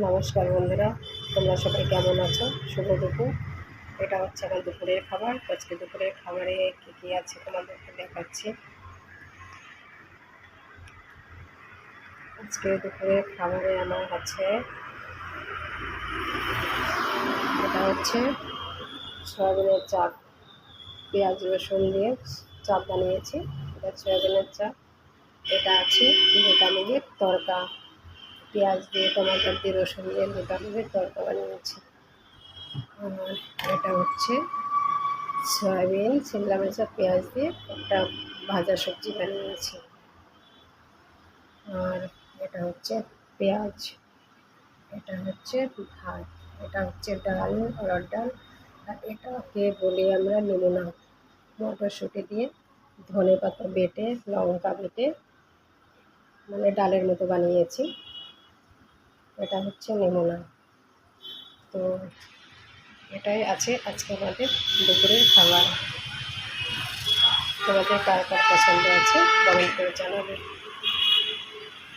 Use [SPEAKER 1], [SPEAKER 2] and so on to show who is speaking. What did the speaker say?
[SPEAKER 1] নমস্কার বন্ধুরা, তোমরা সবাই কেমন আছো? শুভ দুপুর। এটা হচ্ছে আমার দুপুরের খাবার। আজকে দুপুরের খাবারে কী কী আছে তোমাদেরকে দেখাচ্ছি। আজকে দুপুরের খাবারে আমার আছে এটা হচ্ছে সয়াবিনের চাপ। পেঁয়াজ, রসুন দিয়ে চাপ বানিয়েছি। এটা সয়াবিনের চাপ। এটা আছে গোটা মুগের তরকা। পেঁয়াজ দিয়ে, টমাটার দিয়ে, রসুন দিয়ে, গোটা মুগের তরকা বানিয়েছি। আর এটা হচ্ছে সয়াবিন শিমলা মির্চা পেঁয়াজ দিয়ে একটা ভাজা সবজি বানিয়েছি। আর এটা হচ্ছে পেঁয়াজ, এটা হচ্ছে ভাত, এটা হচ্ছে ডাল অরড় ডাল, আর এটাকে বলি আমরা নমুনা। মটরশুঁটি দিয়ে ধনে পাতা বেটে, লঙ্কা বেটে মানে ডালের মতো বানিয়েছি। এটা হচ্ছে নেমোনা। তো এটাই আছে আজকে আমাদের দুপুরের খাবার। তোমাদের কার কার পছন্দ আছে কমেন্ট করে জানাবে।